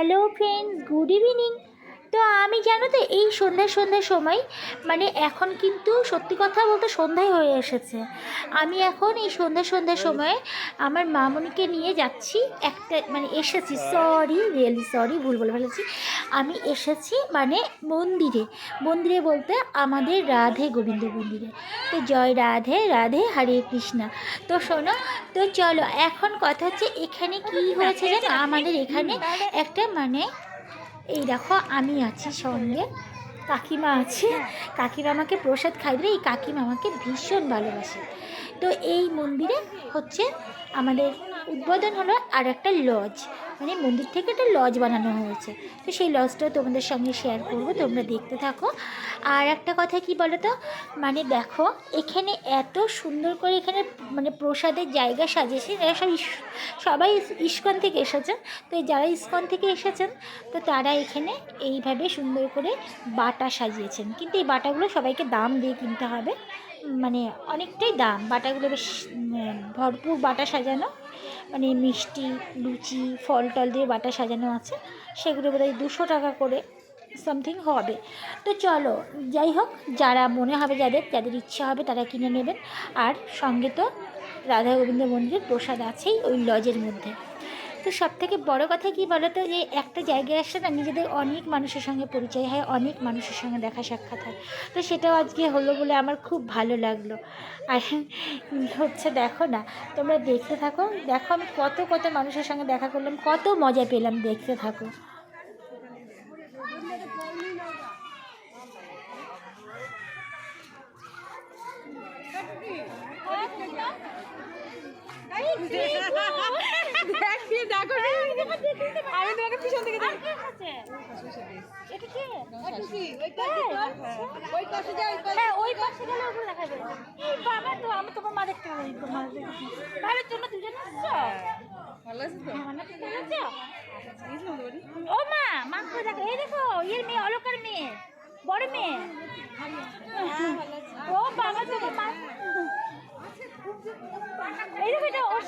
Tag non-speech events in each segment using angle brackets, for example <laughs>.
Hello friends good evening তো আমি জানো তো, এই সন্ধ্যা সন্ধ্যার সময় মানে এখন কিন্তু সত্যি কথা বলতে সন্ধ্যায় হয়ে এসেছে। আমি এখন এই সন্ধ্যা সন্ধ্যার সময়ে আমার মামনিকে নিয়ে যাচ্ছি, একটা মানে এসেছি। সরি রিয়েলি সরি ভুল বলে ফেলেছি। আমি এসেছি মানে মন্দিরে। মন্দিরে বলতে আমাদের রাধে গোবিন্দ মন্দিরে। তো জয় রাধে রাধে হরে কৃষ্ণা। তো শোনো, তো চলো, এখন কথা হচ্ছে এখানে কি হয়েছে জানো? আমাদের এখানে একটা মানে এই দেখো আমি আছি সঙ্গে। কাকিমা আছে। কাকিমা আমাকে প্রসাদ খাইবে এই কাকিমা আমাকে ভীষণ ভালোবাসে। তো এই মন্দিরে হচ্ছে আমাদের উদ্বোধন হলো আর একটা লজ মানে মন্দির থেকে একটা লজ বানানো হয়েছে। তো সেই লজটা তোমাদের সঙ্গে শেয়ার করব, তোমরা দেখতে থাকো। আর একটা কথা কি বলো তো মানে দেখো, এখানে এত সুন্দর করে এখানে মানে প্রসাদের জায়গা সাজিয়েছে, যারা সব সবাই ইস্কন থেকে এসেছেন। তো যারা ইস্কন থেকে এসেছেন, তো তারা এখানে এইভাবে সুন্দর করে বাটা সাজিয়েছেন। কিন্তু এই বাটাগুলো সবাইকে দাম দিয়ে কিনতে হবে। মানে অনেকটাই দাম। বাটাগুলো বেশ ভরপুর বাটা সাজানো। মানে মিষ্টি, লুচি ফল টল দিয়ে বাটা সাজানো আছে। সেগুলো বোধহয় দুশো টাকা করে সামথিং হবে। তো চলো, যাই হোক, যারা মনে হবে যাদের যাদের ইচ্ছা হবে তারা কিনে নেবেন। আর সঙ্গে তো রাধা গোবিন্দ মন্দিরের প্রসাদ আছেই ওই লজের মধ্যে। তো সব থেকে বড়ো কথা কি বলো তো যে একটা জায়গায় আসলে না নিজেদের অনেক মানুষের সঙ্গে পরিচয় হয়, অনেক মানুষের সঙ্গে দেখা সাক্ষাৎ হয়। তো সেটাও আজকে হলো বলে আমার খুব ভালো লাগল। আর হচ্ছে দেখো না, তোমরা দেখতে থাকো, দেখো আমি কত কত মানুষের সঙ্গে দেখা করলাম, কত মজা পেলাম দেখতে থাকো। আমি তোমাকে পিছন থেকে দেখি। ওই পাশে ওই পাশে। হ্যাঁ ওই পাশে গেলে ওগুলো দেখা যাবে। এই বাবা তো আমি তোমার মা দেখতে পারি তোমার ভালো জন্য দুজন আসছো ভালো আছে তো? আমার নাকি বলেছ জিনিস নেব বলি। ও মা মা করে দেখো এই দেখো ইয়ের মেয়ে অলকার মেয়ে বড় মেয়ে। ও বাবা তো মা এই দেখো এটা ওর শাশুড়ি এই যে আমার শাশুড়ি। এই দেখো। এই যে। ভালোই তো। হ্যাঁ কি সুন্দর আওয়াজ করছি তো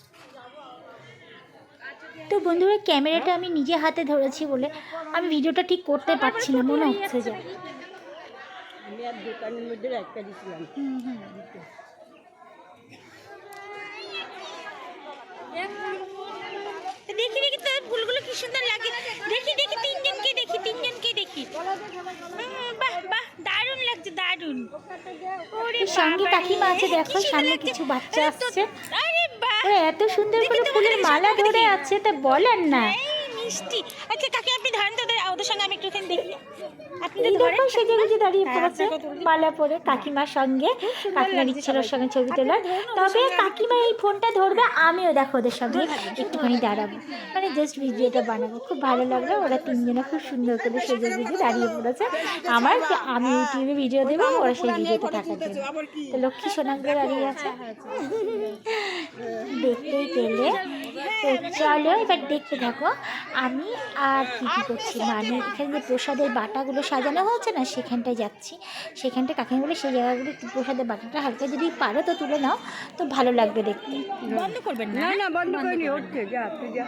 তো বন্ধুরা ক্যামেরাটা আমি নিজে হাতে ধরেছি বলে আমি ভিডিওটা ঠিক করতে পারছি না মনে হচ্ছে যে। দোকানের মধ্যে একটা দেখি দেখি তোর ফুলগুলো কি সুন্দর লাগে। দেখি দেখি তিনজনকে দেখি তিনজনকে দেখি। বাহ বাহ দারুণ লাগছে দারুণ। সঙ্গে কাকিমা আছে দেখো, সামনে কিছু বাচ্চা আসছে। ওরা এত সুন্দর করে ফুলের মালা ধরে আছে তা বলেন না। মিষ্টি। আচ্ছা কাকি আপনি ধরেন তো ওদের সঙ্গে আমি একটুখানি দেখি। আপনি তো এই ধরেন সেজে গুজে দাঁড়িয়ে হ্যাঁ, পড়েছে। মালা পরে কাকিমার সঙ্গে কাকিমার ইচ্ছার সঙ্গে ছবি তবে কাকিমা এই ফোনটা ধরবে আমিও দেখো ওদের সঙ্গে একটুখানি দাঁড়াবো। মানে জাস্ট ভিডিওটা বানাবো। খুব ভালো লাগল ওরা তিনজনে খুব সুন্দর করে সেজে গুজে দাঁড়িয়ে পড়েছে। আমার আমি ইউটিউবে ভিডিও দেবো ওরা সেই ভিডিওতে থাকার জন্য তো লক্ষ্মী সোনাগুলো দাঁড়িয়ে আছে। দেখতেই পেলে। তো চলো এবার দেখতে থাকো। আমি আর কি কি করছি? মানে এখানে যে প্রসাদের বাটাগুলো সাজানো হয়েছে না সেখানটায় যাচ্ছি। সেখানটা কাকে বলে সেই জায়গাগুলো একটু প্রসাদের বাটাটা হালকা যদি পারো তো তুলে নাও তো ভালো লাগবে দেখতে। বন্ধ করবেন না? না না বন্ধ করিনি হচ্ছে যা তুই যা।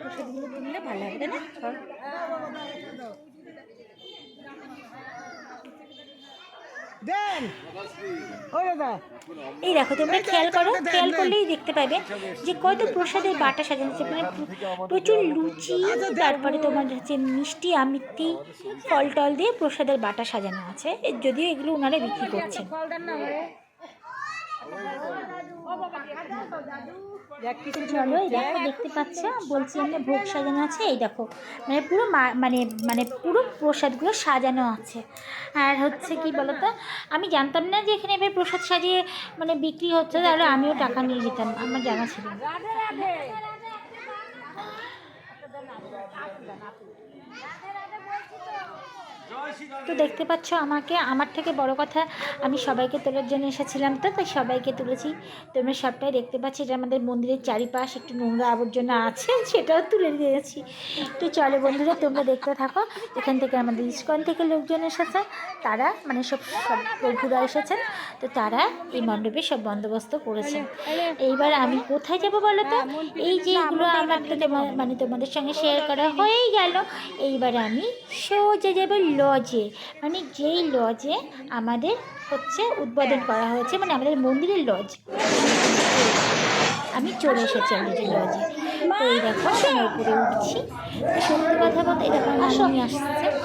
প্রসাদগুলো তুললে ভালো লাগবে না? এই দেখো তোমরা খেয়াল করো খেয়াল করলেই দেখতে পাবে যে কত প্রসাদের বাটা সাজানো আছে মানে প্রচুর লুচি তারপরে তোমার হচ্ছে মিষ্টি আমিত্তি ফল টল দিয়ে প্রসাদের বাটা সাজানো আছে। যদিও এগুলো ওনারা বিক্রি করছেন। চলো এই দেখো দেখতে পাচ্ছ? বলছি আমরা ভোগ সাজানো আছে। এই দেখো মানে পুরো মা- মানে মানে পুরো প্রসাদগুলো সাজানো আছে। আর হচ্ছে কি বলতো আমি জানতাম না যে এখানে এবার প্রসাদ সাজিয়ে মানে বিক্রি হচ্ছে তাহলে আমিও টাকা নিয়ে যেতাম আমার জানা ছিল না। তো দেখতে পাচ্ছ আমাকে, আমার থেকে বড় কথা, আমি সবাইকে তোলার জন্য এসেছিলাম তো, তাই সবাইকে তুলেছি। তোমরা সবটাই দেখতে পাচ্ছি এটা আমাদের মন্দিরের চারিপাশ একটু নোংরা আবর্জনা আছে, <laughs> সেটাও তুলে দিয়েছি। তো চলে বন্ধুরা, তোমরা দেখতে থাকো। এখান থেকে আমাদের ইস্কন থেকে লোকজন এসেছে। তারা মানে সব সব প্রভুরা এসেছেন। তো তারা এই মণ্ডপে সব বন্দোবস্ত করেছেন এইবার আমি কোথায় যাব বলো তো? এই যে এগুলো আমার তো মানে তোমাদের সঙ্গে শেয়ার করা হয়েই গেল। এইবার আমি সোজা যাব লজে মানে যেই লজে আমাদের হচ্ছে উদ্বোধন করা হয়েছে মানে আমাদের মন্দিরের লজ। আমি চলে এসেছি আমাদের লজে। তো এই দেখো আমি উপরে উঠছি। সত্যি কথা বলতে আমার আমি আসছে।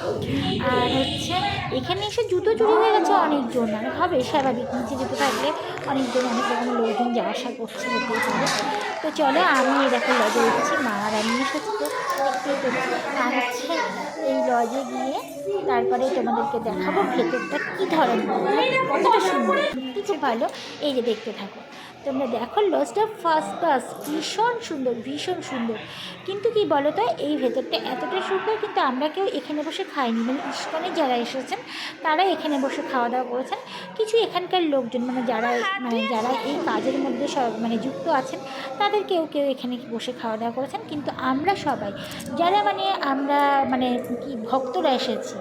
আর হচ্ছে, এখানে এসে জুতো চুরি হয়ে গেছে অনেকজন। আর হবে স্বাভাবিক নিচে জুতো থাকলে অনেকজন অনেক রকম লোকজন যাওয়া আসা করছে হতেই পারে। তো চলো, আমি দেখো লজে উঠছি মা আর আমি এসেছি তো আর হচ্ছে, এই লজে গিয়ে তারপরে তোমাদেরকে দেখাবো ভেতরটা কী ধরনের, কতটা সুন্দর খুব ভালো। এই যে দেখতে থাকো। তোমরা দেখো লজটা ফার্স্ট ক্লাস ভীষণ সুন্দর ভীষণ সুন্দর। কিন্তু কি বলো তো এই ভেতরটা এতটা সুন্দর কিন্তু আমরা কেউ এখানে বসে খাইনি। মানে ইস্কনে যারা এসেছেন, তারা এখানে বসে খাওয়া দাওয়া করেছেন। কিছু এখানকার লোকজন মানে যারা মানে যারা এই কাজের মধ্যে সব মানে যুক্ত আছেন তাদের কেউ কেউ এখানে বসে খাওয়া দাওয়া করেছেন। কিন্তু আমরা সবাই, যারা মানে আমরা মানে কি ভক্তরা এসেছি,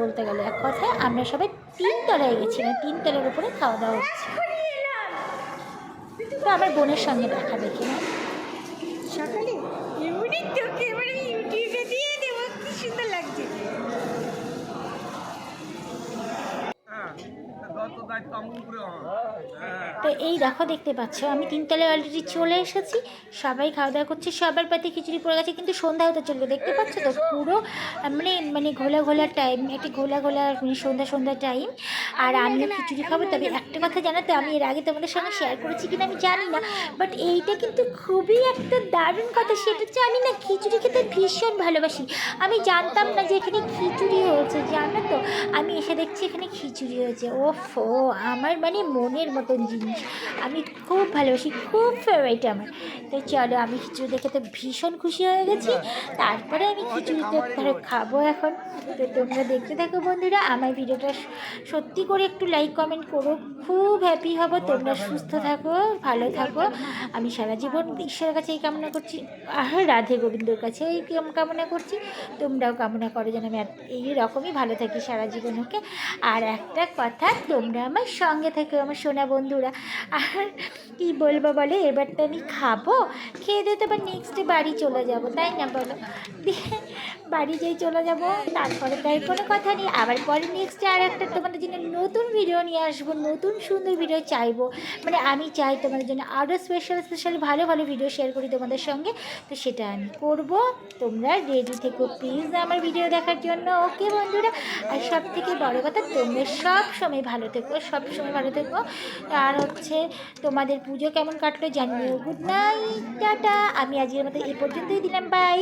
বলতে গেলে এক কথায়, আমরা সবাই তিনতলায় গেছি। মানে তিনতলার উপরে খাওয়া দাওয়া হচ্ছে। তো আমার বোনের সঙ্গে দেখা দেখি। না সকালে এমনি তোকে এবারে ইউটিউবে দিয়ে দেবো কি সুন্দর লাগছে হ্যাঁ যত দায়িত্ব আমার উপরে হ্যাঁ তো এই দেখো দেখতে পাচ্ছ আমি তিনতলায় অলরেডি চলে এসেছি। সবাই খাওয়া দাওয়া করছে সবার পাতে খিচুড়ি পড়ে গেছে কিন্তু সন্ধ্যা হতে চলবে। দেখতে পাচ্ছ তো পুরো মানে মানে ঘোলা ঘোলা টাইম একটি ঘোলা ঘোলা মানে সন্ধ্যা সন্ধ্যা টাইম আর আমিও খিচুড়ি খাব তবে একটা কথা জানো তো আমি এর আগে তোমাদের সঙ্গে শেয়ার করেছি কিনা আমি জানি না বাট এইটা কিন্তু খুবই একটা দারুণ কথা সেটা হচ্ছে আমি না খিচুড়ি খেতে ভীষণ ভালোবাসি। আমি জানতাম না যে এখানে খিচুড়ি হয়েছে জানো তো? আমি এসে দেখছি এখানে খিচুড়ি হয়েছে ও ফো আমার মানে মনের মতন জিনিস। আমি খুব ভালোবাসি, খুব ফেভারিট আমার। তো চলো, আমি খিচুড়ি দেখে তো ভীষণ খুশি হয়ে গেছি। তারপরে আমি খিচুড়িটা ধরো খাব এখন। তো তোমরা দেখতে থাকো বন্ধুরা, আমার ভিডিওটা সত্যি করে একটু লাইক কমেন্ট করো। খুব হ্যাপি হব। তোমরা সুস্থ থাকো, ভালো থাকো। আমি সারা জীবন ঈশ্বরের কাছে এই কামনা করছি আর রাধে গোবিন্দর কাছে এই কামনা করছি। তোমরাও কামনা করো যেন আমি এই রকমই ভালো থাকি সারা জীবন, ওকে? আর একটা কথা, তোমরা আমার সঙ্গে থেকো আমার সোনা বন্ধুরা। আর কি বলব বলে, এবার তো আমি খাব, খেয়ে দিয়ে তো আবার নেক্সট বাড়ি চলে যাব, তাই না বলো? দিয়ে বাড়ি যেই চলে যাব, তারপরে তাই কোনো কথা নেই। আবার পরে নেক্সট আর একটা তোমাদের জন্য নতুন ভিডিও নিয়ে আসব, নতুন সুন্দর ভিডিও চাইব। মানে আমি চাই তোমাদের জন্য আরও স্পেশাল স্পেশাল ভালো ভালো ভিডিও শেয়ার করি তোমাদের সঙ্গে। তো সেটা আমি করব। তোমরা রেডি থেকো প্লিজ আমার ভিডিও দেখার জন্য। ওকে বন্ধুরা, আর সব থেকে বড়ো কথা, তোমরা সব সময় ভালো থেকো, সব সময় ভালো থেকো। আর হচ্ছে তোমাদের পুজো কেমন কাটলো জানিও। Good night tata. আমি আজকের মতো এই পর্যন্তই দিলাম বাই